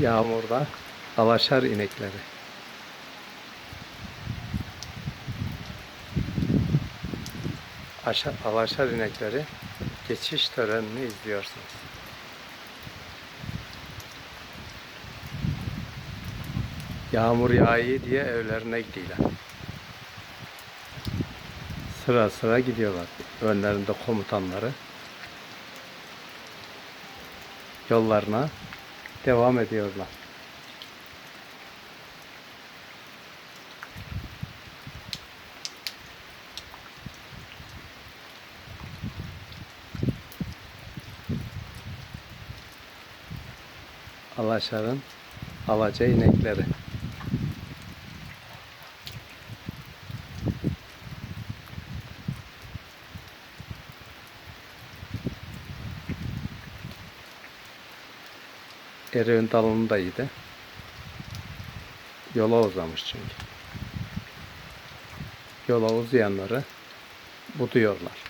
Yağmurda alaşar inekleri. Aşa, alaşar inekleri geçiş törenini izliyorsunuz. Yağmur yağıyor diye evlerine gidiyorlar. Sıra sıra gidiyorlar. Önlerinde komutanları. Yollarına devam ediyorlar. Alaşar'ın alaca inekleri. Eriğin dalındaydı. Yola uzamış çünkü. Yola uzayanları buduyorlar.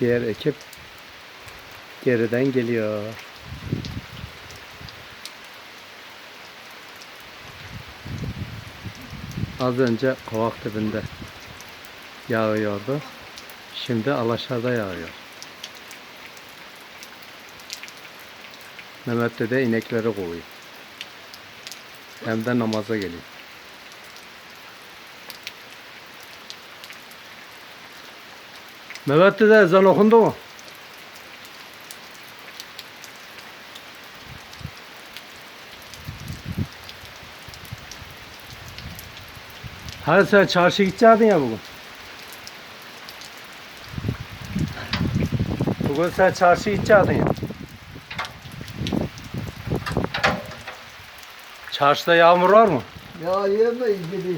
Diğer ekip geriden geliyor. Az önce kovak dibinde yağıyordu. Şimdi Alaşar'da yağıyor. Mehmet Dede inekleri kovuyor. Hem de namaza geliyor. Mehmet Dede ezan okundu mu? Hadi sen çarşı gidecektin ya bugün. Bugün sen çarşı gidecektin ya. Çarşıda yağmur var mı? Ya yemeyiz gibi.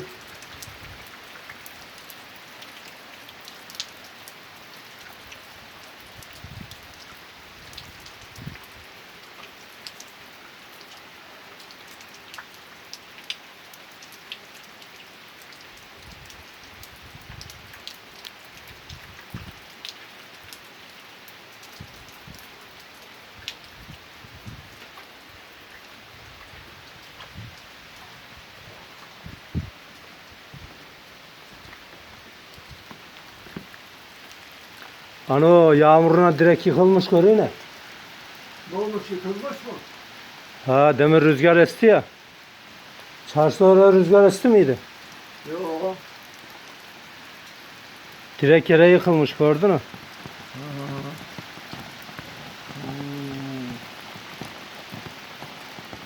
Ano yağmuruna direkt yıkılmış görüyor ne? Ne olmuş yıkılmış mı? Ha demir rüzgar esti ya. Çarşıda oraya rüzgar esti miydi? Yok. Direkt yere yıkılmış gördün mü?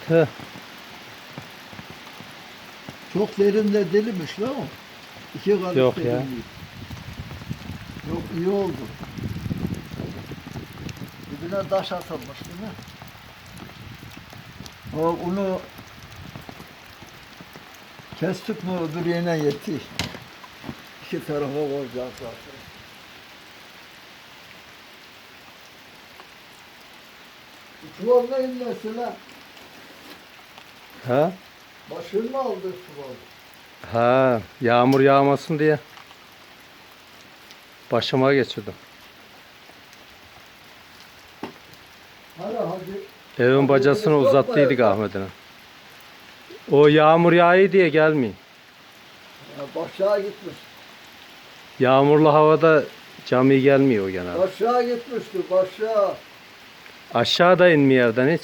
Tüh. Çok derinde delimiş lan o. İki karış Yok ya. derinliği. İyi oldu. Dibine taş atılmış değil mi? O onu kestik mi öbür yerine yetti. İki tarafa koyacağız zaten. Bu Çuval neyin nesi lan? Ha? Başın mı aldı çuval? Ha, yağmur yağmasın diye başıma geçirdim. Hadi. Evin bacasını uzattıydık Ahmet'ine. O yağmur yağıyor diye gelmeyin. Ya Başağa gitmiş. Yağmurlu havada cami gelmiyor genelde. Başağa gitmişti başağa. Aşağıda inmiyor evden hiç.